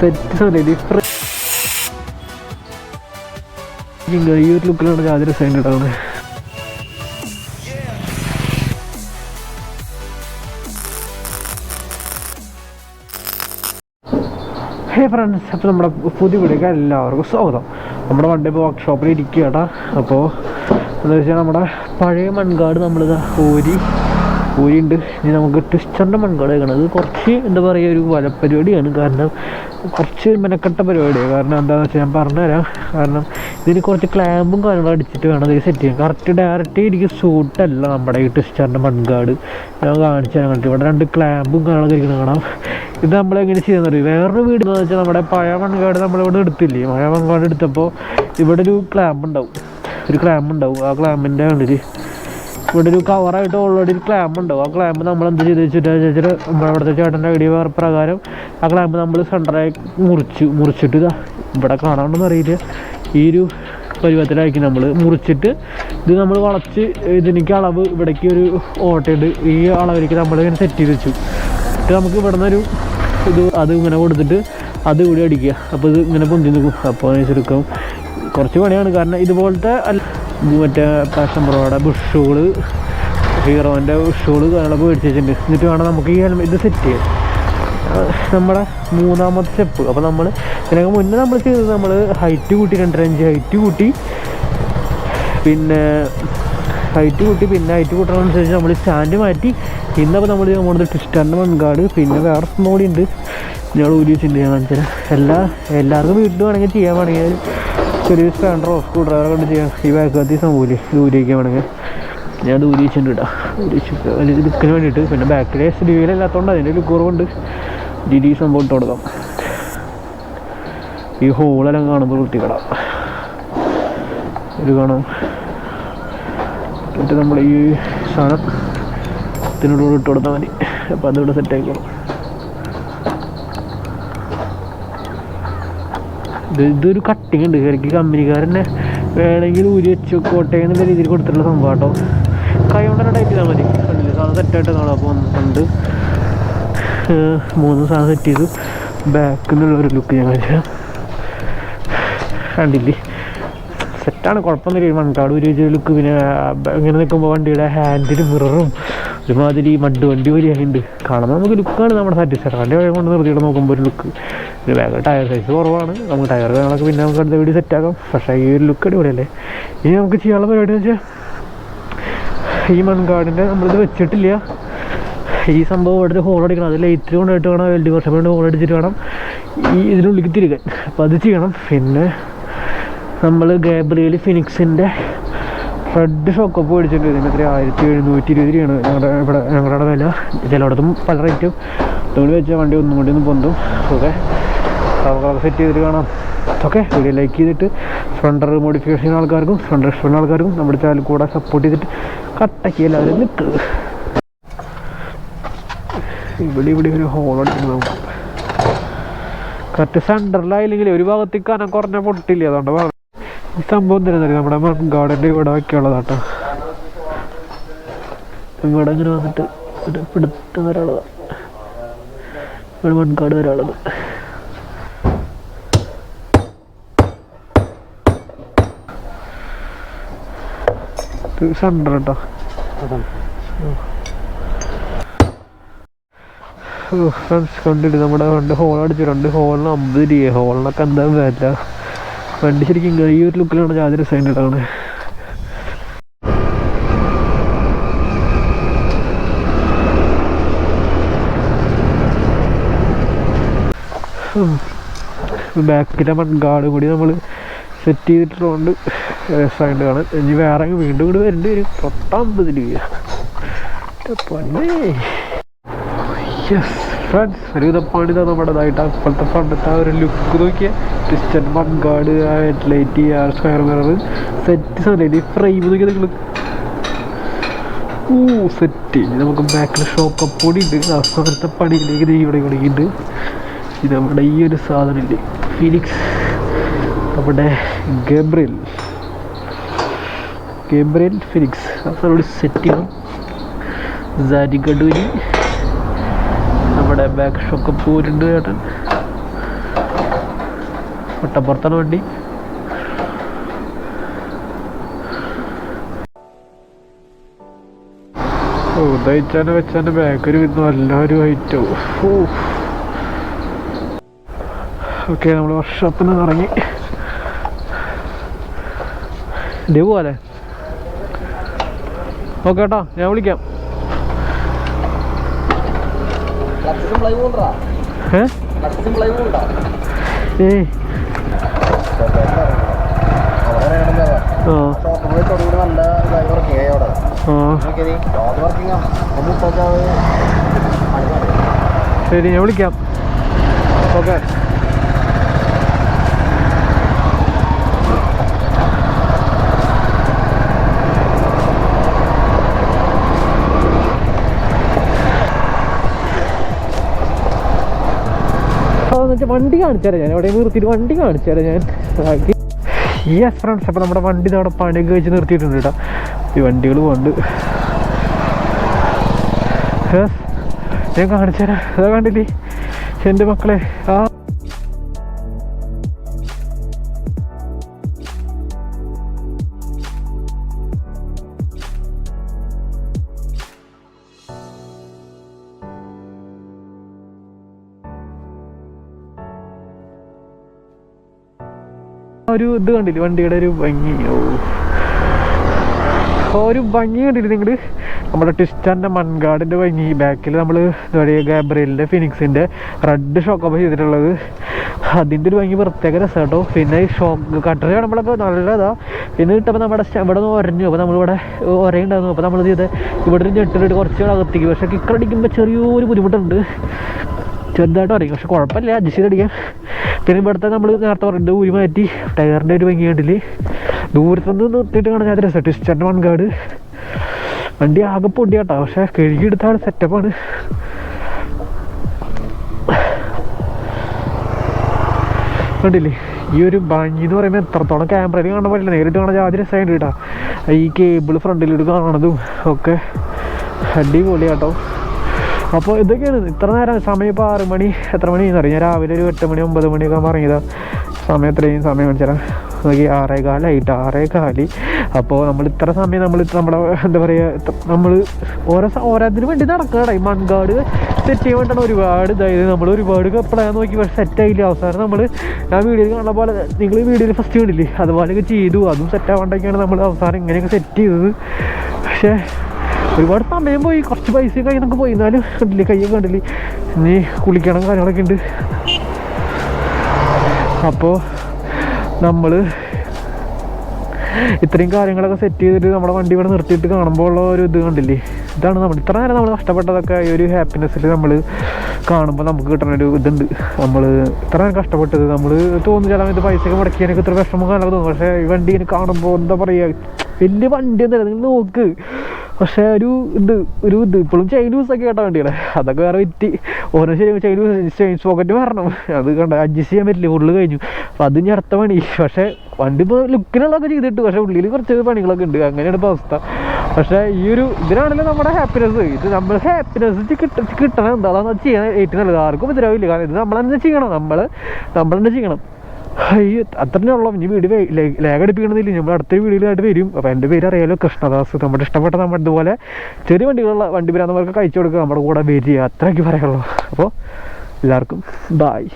Set സാധനം different ഈ ഒരു ലുക്കിലാണ് രസം ഉണ്ടാവുന്നത് ഹേ ഫ്രണ്ട്സ് അപ്പോൾ നമ്മുടെ പുതിയ വീഡിയോക്ക് എല്ലാവർക്കും സ്വാഗതം. നമ്മുടെ വണ്ടി ഇപ്പോൾ വർക്ക്ഷോപ്പിൽ ഇരിക്കുകയാണ്. അപ്പോൾ എന്താ വെച്ചാൽ നമ്മുടെ പഴയ മൺകാട് നമ്മളിതാ ഊരി ഊരിയുണ്ട് ഇനി നമുക്ക് ട്വിസ്റ്ററിന്റെ മൺകാട് വെക്കണത് കുറച്ച് എന്താ പറയുക ഒരു വലപ്പരിപാടിയാണ് കാരണം കുറച്ച് മെനക്കെട്ട പരിപാടിയാണ്. കാരണം എന്താണെന്ന് വെച്ചാൽ ഞാൻ പറഞ്ഞുതരാം. കാരണം ഇതിന് കുറച്ച് ക്ലാമ്പും കാര്യങ്ങളും അടിച്ചിട്ട് വേണം ഇത് സെറ്റ് ചെയ്യാൻ. കറക്റ്റ് ഡയറക്റ്റ് എനിക്ക് സൂട്ടല്ല നമ്മുടെ ഈ ട്വിസ്റ്ററിന്റെ മൺകാട്. ഞാൻ കാണിച്ചു കണ്ടിട്ട്. ഇവിടെ രണ്ട് ക്ലാമ്പും കാര്യങ്ങളൊക്കെ ഇരിക്കുന്നത് കാണാം. ഇത് നമ്മളെങ്ങനെ ചെയ്യുന്നത് അറിയാം? വേറൊരു വീട് എന്ന് വെച്ചാൽ നമ്മുടെ പഴയ മൺകാട് നമ്മളിവിടെ എടുത്തില്ലേ? പഴയ മൺകാട് എടുത്തപ്പോൾ ഇവിടെ ഒരു ക്ലാമ്പ് ഉണ്ടാവും ഒരു ക്ലാമ്പ് ഉണ്ടാവും ആ ക്ലാമ്പിന്റെ കണ്ടിട്ട് ഇവിടെ ഒരു കവറായിട്ട് ഓൾറെഡി ഒരു ക്ലാമ്പ് ഉണ്ടാവും ആ ക്ലാമ്പ് നമ്മൾ എന്ത് ചെയ്ത് വെച്ചിട്ട് വെച്ചിട്ട് അവിടുത്തെ ചേട്ടന്റെ ഐഡിയ പ്രകാരം ആ ക്ലാമ്പ് നമ്മൾ സെന്ററായി മുറിച്ചു മുറിച്ചിട്ട് ഇതാ ഇവിടെ കാണാണ്ടെന്ന് അറിയില്ല. ഈ ഒരു പരുവത്തിലാക്കി നമ്മൾ മുറിച്ചിട്ട് ഇത് നമ്മൾ വളച്ച് ഇതിനേക്ക് അളവ് ഇവിടേക്ക് ഒരു ഓട്ടയുണ്ട്. ഈ അളവിലേക്ക് നമ്മൾ ഇങ്ങനെ സെറ്റ് ചെയ്ത് വെച്ചു. എന്നിട്ട് നമുക്ക് ഇവിടെ നിന്നൊരു ഇത് അത് ഇങ്ങനെ കൊടുത്തിട്ട് അത് ഇവിടെ അടിക്കുക. അപ്പോൾ ഇത് ഇങ്ങനെ പൊന്തി നിൽക്കും. അപ്പോൾ ചുരുക്കം കുറച്ച് പണിയാണ്. കാരണം ഇതുപോലത്തെ മറ്റേ പാഷൻ പ്രോയുടെ ബുഷുകൾ ഹീറോന്റെ ബുഷുകൾ കാര്യങ്ങളൊക്കെ മേടിച്ചിട്ടുണ്ട്. എന്നിട്ട് വേണം നമുക്ക് ഈ ഹെൽമെറ്റ് ഇത് സെറ്റ് ചെയ്യാൻ. നമ്മുടെ മൂന്നാമത്തെ സ്റ്റെപ്പ്. അപ്പോൾ നമ്മൾ ഇതിനൊക്കെ മുന്നേ നമ്മൾ ചെയ്തത് നമ്മൾ ഹൈറ്റ് കൂട്ടി രണ്ടരഞ്ച് ഹൈറ്റ് കൂട്ടി. പിന്നെ ഹൈറ്റ് കൂട്ടി പിന്നെ ഹൈറ്റ് കൂട്ടണമനുസരിച്ച് നമ്മൾ സ്റ്റാൻഡ് മാറ്റി. ഇന്നപ്പോൾ നമ്മൾ നമ്മുടെ ട്വിസ്റ്ററിന്റെ മൺകാട് പിന്നെ വേറെ കൂടി ഉണ്ട്. ഞങ്ങൾ ഊരി വെച്ചിട്ടുണ്ട് ഞാൻ എല്ലാ എല്ലാവർക്കും വീട്ടിൽ വേണമെങ്കിൽ ചെയ്യാൻ വേണമെങ്കിൽ ചെറിയ സ്റ്റാൻഡറോ സ്ക്രൂ ഡ്രൈവറോ കൊണ്ട് ചെയ്യാം ഈ ബാക്കകത്ത് സംഭവില്ലേ ഇത് ഊരി വേണമെങ്കിൽ ഞാൻ ഇത് ഊരി വെച്ചിട്ടുണ്ട് കേട്ടോ ഊരി വെച്ചിട്ട് അതിന് ലുക്കിന് വേണ്ടിയിട്ട്. പിന്നെ ബാക്കിൽ എസ് ഡി അതിന്റെ ഒരു കുറവുണ്ട്. ഡി ഡി സംഭവം ഇട്ട് കൊടുക്കാം ഈ ഹോളെല്ലാം കാണുമ്പോൾ വൃത്തിക്കടാം ഇത് കാണാം. എന്നിട്ട് നമ്മൾ ഈ സാധനം ഇതിനോട് ഇട്ട് കൊടുത്താൽ മതി. അപ്പോൾ അതിവിടെ സെറ്റ് ആയിക്കോളും ഇത് ഇതൊരു കട്ടിങ് ഉണ്ട്. ശരിക്കും കമ്പനിക്കാരനെ വേണമെങ്കിൽ ഊരി വെച്ച് കോട്ടയം എന്നുള്ള രീതിയിൽ കൊടുത്തിട്ടുള്ള സംഭവം കേട്ടോ. കൈ കൊണ്ട് തന്നെ ടൈറ്റ് ചെയ്താൽ മതി. കണ്ടില്ല സാധനം സെറ്റായിട്ട് കാണാം. അപ്പോൾ ഏഹ് മൂന്ന് സാധനം സെറ്റ് ചെയ്തു ബാക്കിൽ നിന്നുള്ള ഒരു ലുക്ക് ഞാൻ കാണിച്ചു കണ്ടില്ലേ? സെറ്റാണ് കുഴപ്പമൊന്നുമില്ല. മൺകാട് ഒരു ലുക്ക് പിന്നെ ഇങ്ങനെ നിൽക്കുമ്പോൾ വണ്ടിയുടെ ഹാൻഡിൽ മിററും ഒരുമാതിരി മഡ് വണ്ടി പോലെയായിട്ടുണ്ട് കാണുമ്പോൾ നമുക്ക് ലുക്കാണ് നമ്മുടെ സാറ്റിസ്ഫൈഡ് വണ്ടി വഴി കൊണ്ട് നിർത്തിയിട്ട് നോക്കുമ്പോൾ ഒരു ലുക്ക്. പിന്നെ ബാഗ് ടയർ സൈസ് കുറവാണ്. നമുക്ക് ടയർ കാര്യങ്ങളൊക്കെ പിന്നെ നമുക്ക് അടുത്ത വീഡിയോ സെറ്റാക്കാം പക്ഷേ ഈ ഒരു ലുക്ക് അടിപൊളിയല്ലേ? ഇനി നമുക്ക് ചെയ്യാനുള്ള പരിപാടി എന്ന് വെച്ചാൽ ഈ മൺകാടിന്റെ നമ്മളിത് വെച്ചിട്ടില്ല. ഈ സംഭവം ഇവിടെ ഹോൾ അടിക്കണം. അത് ലൈറ്റ് കൊണ്ടായിട്ട് വേണം. വെൽഡി വർഷം കൊണ്ട് ഹോൾ അടിച്ചിട്ട് വേണം. ഈ ഇതിനുള്ളിലേക്ക് തിരികാൻ. അപ്പോൾ അത് ചെയ്യണം. പിന്നെ നമ്മൾ ഗാബ്രിയൽ ഫിനിക്സിന്റെ റെഡ് ഷോക്കപ്പ് മേടിച്ചിട്ടുണ്ട്. ഇതിന് എത്ര ആയിരത്തി എഴുന്നൂറ്റി ഇരുപത് രൂപയാണ് ഞങ്ങളുടെ ഇവിടെ ഞങ്ങളുടെ വില. ചിലയിടത്തും പല റേറ്റും തോണി വെച്ചാൽ വണ്ടി ഒന്നും കൂടി ഒന്ന് പൊന്തും. ഓക്കെ അവർക്ക് സെറ്റ് ചെയ്തിട്ട് കാണാം. ഓക്കെ വീഡിയോ ലൈക്ക് ചെയ്തിട്ട് ഫ്രണ്ടർ മോഡിഫിക്കേഷൻ ആൾക്കാർക്കും ഫ്രണ്ടർ ഇഷ്ടപ്പെടുന്ന ആൾക്കാർക്കും നമ്മുടെ ചാനൽ കൂടെ സപ്പോർട്ട് ചെയ്തിട്ട് കട്ടക്കി എല്ലാവരും നിൽക്കുക ഇവിടെ ഇവിടെ ഒരു ഹോൾ അടിക്കണം നമുക്ക്. കറക്റ്റ് സെന്ററിലായില്ലെങ്കിൽ ഒരു ഭാഗത്തേക്ക് കനം കുറഞ്ഞ പൊട്ടില്ല? അതുകൊണ്ട് സംഭവം തരുന്നത് നമ്മുടെ ഗാർഡന്റെ ഇവിടെ വയ്ക്കാനുള്ളതാട്ടോ ഇവിടെ ഇങ്ങനെ വന്നിട്ട് ഒരു പിടുത്തം വരാനുള്ളതാണ് ഇവിടെ മൺകാട് വരാനുള്ളത്. സെന്റർ കേട്ടോ ഫ്രണ്ട്സ് കണ്ടിട്ട് നമ്മുടെ രണ്ട് ഹോൾ അടിച്ചു രണ്ട് ഹോളിന് അമ്പത് രൂപ. ഹോളിനൊക്കെ എന്താ വില? വണ്ടി ശരിക്കും ഈ ഒരു ലുക്കിലാണ് ജാതി രസം ഇട്ടാണ് ബാക്കിലെ മൺകാടും കൂടി നമ്മൾ സെറ്റ് ചെയ്തിട്ടുള്ളതുകൊണ്ട് രസമായിട്ട് കാണാൻ ഇനി വേറെ വീണ്ടും കൂടി വരേണ്ടി വരും. രൂപ പൊന്നേ. യെസ് ഫ്രണ്ട്സ് ഇതാ നമ്മുടേതായിട്ട് അപ്പോഴത്തെ പണ്ടത്തെ ആ ഒരു ലുക്ക് നോക്കിയ. ക്രിസ്റ്റൻ മങ്കാട് ലൈറ്റ് ഹെഡ്ലൈറ്റ് ആ സ്ക്വയർ മിറർ സെറ്റ് സാധനം ഫ്രെയിം നോക്കിയാൽ നിങ്ങൾ ഓ സെറ്റ് നമുക്ക് ബാക്കിൽ ഷോക്ക് പൊടി ഉണ്ട് അവസാനത്തെ പണിയിലേക്ക് ഇവിടെ കുടിക്കുന്നുണ്ട് ഇത് നമ്മുടെ ഈ ഒരു സാധനമില്ലേ ഫിനിക്സ് നമ്മുടെ ഗബ്രിൽ ഗബ്രിൽ ഫിനിക്സ് അവസാനം സെറ്റ് ചെയ്യണം സാരിഗഡൂരി നമ്മുടെ ബാക്ക് ഷോക്ക് പോരുണ്ട് ചേട്ടൻ. വട്ടപ്പുറത്താണ് വണ്ടി. ഓ ദയിച്ചാനെ വെച്ചാന്റെ ബാക്കൊരു നല്ലൊരു ഹൈറ്റോ ഓക്കെ നമ്മൾ വർക്ക്ഷോപ്പിൽ നിന്ന് ഇറങ്ങി. ഡേ പോലെ ഓക്കെ കേട്ടോ. ഞാൻ വിളിക്കാം. ഏ? ശരി ഞാൻ വിളിക്കാം. ഓക്കെ. വണ്ടി കാണിച്ചു തരാം ഞാൻ. അവിടെ നിർത്തിയിട്ട് വണ്ടി കാണിച്ചു തരാം ഞാൻ യെസ് ഫ്രണ്ട്സ് അപ്പോൾ നമ്മുടെ വണ്ടി അവിടെ പണിയൊക്കെ വെച്ച് നിർത്തിയിട്ടുണ്ട് കേട്ടോ ഈ വണ്ടികൾ യെസ് ഞാൻ കാണിച്ചു തരാം അതാ കണ്ടില്ലേ? എന്റെ മക്കളെ. ആ. ഒരു ഇത് കണ്ടില്ലേ? വണ്ടിയുടെ ഒരു ഭംഗി. ഓ. ഒരു ഭംഗി കണ്ടില്ല നിങ്ങൾ നമ്മുടെ ടിസ്റ്റാന്റെ മൺകാടിന്റെ ഭംഗി. ബാക്കിൽ നമ്മൾ പറയുക ഗാബ്രിയലിന്റെ ഫിനിക്സിന്റെ റെഡ് ഷോക്കപ്പ് ചെയ്തിട്ടുള്ളത്. അതിന്റെ ഒരു ഭംഗി പ്രത്യേക രസം കേട്ടോ. പിന്നെ ഈ ഷോക്ക് കട്ടർ കാണുമ്പോഴൊക്കെ നല്ലതാ പിന്നെ കിട്ടുമ്പോൾ നമ്മുടെ ഇവിടെ നിന്ന് ഒരഞ്ഞു. അപ്പോൾ നമ്മളിവിടെ ഒരയുണ്ടായിരുന്നു. അപ്പോൾ നമ്മൾ ചെയ്ത്. ഇവിടെ ഒരു ഞെട്ടിലിട്ട് കുറച്ച് അകത്തേക്ക് പക്ഷേ കിക്കറടിക്കുമ്പോൾ ചെറിയൊരു ബുദ്ധിമുട്ടുണ്ട്. ചെറുതായിട്ട് അറിയും പക്ഷെ കുഴപ്പമില്ല അഡ്ജസ്റ്റ് ചെയ്തടിക്കാം പിന്നെ ഇവിടുത്തെ നമ്മൾ നേരത്തെ പറഞ്ഞു ഊരി മാറ്റി ടയറിന്റെ ഒരു ഭംഗി കണ്ടിൽ ദൂരത്തുനിന്ന് നിർത്തിയിട്ട് കാണാൻ ഞാൻ രസം. ടിസ്റ്ററിന്റെ മൺകാട് വണ്ടി ആകെ പൊടി കേട്ടോ പക്ഷെ കഴുകിയെടുത്താണ് സെറ്റപ്പാണ് കണ്ടില്ലേ? ഈ ഒരു ഭംഗി എന്ന് പറയുന്നത് എത്രത്തോളം ക്യാമറയിൽ കാണാൻ പറ്റില്ല. നേരിട്ട് കാണാൻ ആദ്യം രസമായിട്ട് കേട്ടോ. ഈ കേബിൾ ഫ്രണ്ടിലോട്ട് കാണണതും ഒക്കെ അടിപൊളിയാട്ടോ. അപ്പോൾ ഇതൊക്കെയാണ് ഇത്ര നേരം സമയം ഇപ്പോൾ ആറ് മണി എത്ര മണിയെന്ന് അറിയാം ഞാൻ രാവിലെ ഒരു എട്ട് മണി ഒമ്പത് മണിയൊക്കെ ഇറങ്ങിയതാ സമയം എത്രയും സമയം വെച്ചാൽ നോക്കി ആറേ കാലായിട്ട് ആറേ കാലി. അപ്പോൾ നമ്മൾ ഇത്ര സമയം നമ്മൾ നമ്മുടെ എന്താ പറയുക നമ്മൾ ഓരോ ഓരോത്തിന് വേണ്ടി നടക്കണ. ഈ മൺകാട് സെറ്റ് ചെയ്യാൻ വേണ്ടിയാണ് ഒരുപാട് ഇതായത് നമ്മൾ ഒരുപാട് കപ്പളാൻ നോക്കി പക്ഷെ സെറ്റ് ആയില്ല. അവസാനം നമ്മൾ ഞാൻ വീഡിയോയിൽ കാണുന്ന പോലെ നിങ്ങൾ വീഡിയോയിൽ ഫസ്റ്റ് കണ്ടില്ലേ? അതുപോലെയൊക്കെ ചെയ്തു. അതും സെറ്റ് ആവാണ്ടൊക്കെയാണ് നമ്മൾ അവസാനം ഇങ്ങനെയൊക്കെ സെറ്റ് ചെയ്തത്. പക്ഷേ ഒരുപാട് സമയം പോയി. കുറച്ച് പൈസ കയ്യിൽ നിന്നൊക്കെ പോയി. എന്നാലും കണ്ടില്ലേ കയ്യൊക്കെ കണ്ടില്ലേ. ഇനി കുളിക്കണം കാര്യങ്ങളൊക്കെ ഉണ്ട്. അപ്പോൾ നമ്മൾ ഇത്രയും കാര്യങ്ങളൊക്കെ സെറ്റ് ചെയ്തിട്ട് നമ്മുടെ വണ്ടി ഇവിടെ നിർത്തിയിട്ട് കാണുമ്പോൾ ഉള്ള ഒരു ഇത് കണ്ടില്ലേ? ഇതാണ് നമ്മൾ. ഇത്ര നേരം നമ്മൾ കഷ്ടപ്പെട്ടതൊക്കെ ഈ ഒരു ഹാപ്പിനെസ്സിൽ നമ്മൾ കാണുമ്പോൾ നമുക്ക് കിട്ടുന്ന ഒരു ഇതുണ്ട്. നമ്മൾ ഇത്ര നേരം കഷ്ടപ്പെട്ടത് നമ്മൾ തോന്നുന്നു ചില ഇത് പൈസയൊക്കെ മുടക്കിയാനൊക്കെ ഇത്ര വിഷമം കാണാൻ തോന്നും. പക്ഷേ ഈ വണ്ടി കാണുമ്പോൾ എന്താ പറയുക വലിയ വണ്ടി ഒന്നുമല്ല. നിങ്ങൾ നോക്ക്. പക്ഷേ ഒരു ഇത് ഒരു ഇത് ഇപ്പോഴും ചെയിൻ ഒക്കെ കേട്ടോ വേണ്ടിയാണ്. അതൊക്കെ വേറെ വിറ്റ്. ഓരോ ശരി ചെയിൻ ചെയിൻ പോക്കറ്റ് വരണം അത് കണ്ട അഡ്ജസ്റ്റ് ചെയ്യാൻ പറ്റില്ല. ഉള്ളിൽ കഴിഞ്ഞു. അപ്പം അത് ഇനി അടുത്ത പണി. പക്ഷേ വണ്ടി ഇപ്പോൾ ലുക്കിനുള്ളതൊക്കെ ചെയ്തിട്ട്. പക്ഷേ ഉള്ളിൽ കുറച്ച് പണികളൊക്കെ ഉണ്ട്. അങ്ങനെയാണ് ഇപ്പോൾ അവസ്ഥ. പക്ഷേ ഈ ഒരു ഇതിനാണല്ലോ നമ്മുടെ ഹാപ്പിനെസ് ഇത് നമ്മൾ ഹാപ്പിനെസ് കിട്ട കിട്ടണം എന്താ? അതാണ് ചെയ്യാൻ ഏറ്റവും നല്ലത്. ആർക്കും ഉപദ്രവമില്ല. കാരണം ഇത് നമ്മൾ തന്നെ ചെയ്യണം. നമ്മൾ നമ്മൾ തന്നെ ചെയ്യണം. അയ്യോ അത്രേ ഉള്ളൂ. ഇനി വീട് ലേഖ അടിപ്പിക്കണമെന്നില്ല നമ്മൾ അടുത്ത വീഡിയോയിലായിട്ട് വരും. അപ്പോൾ എന്റെ പേര് അറിയാലോ കൃഷ്ണദാസ്. നമ്മുടെ ഇഷ്ടപ്പെട്ട നമ്മുടെ ഇതുപോലെ ചെറിയ വണ്ടികളുള്ള വണ്ടി വരാന്നവർക്ക് കഴിച്ചു കൊടുക്കുക. നമ്മുടെ കൂടെ വരിക. അത്രയ്ക്ക് പറയുള്ളൂ അപ്പോൾ എല്ലാവർക്കും ബായ്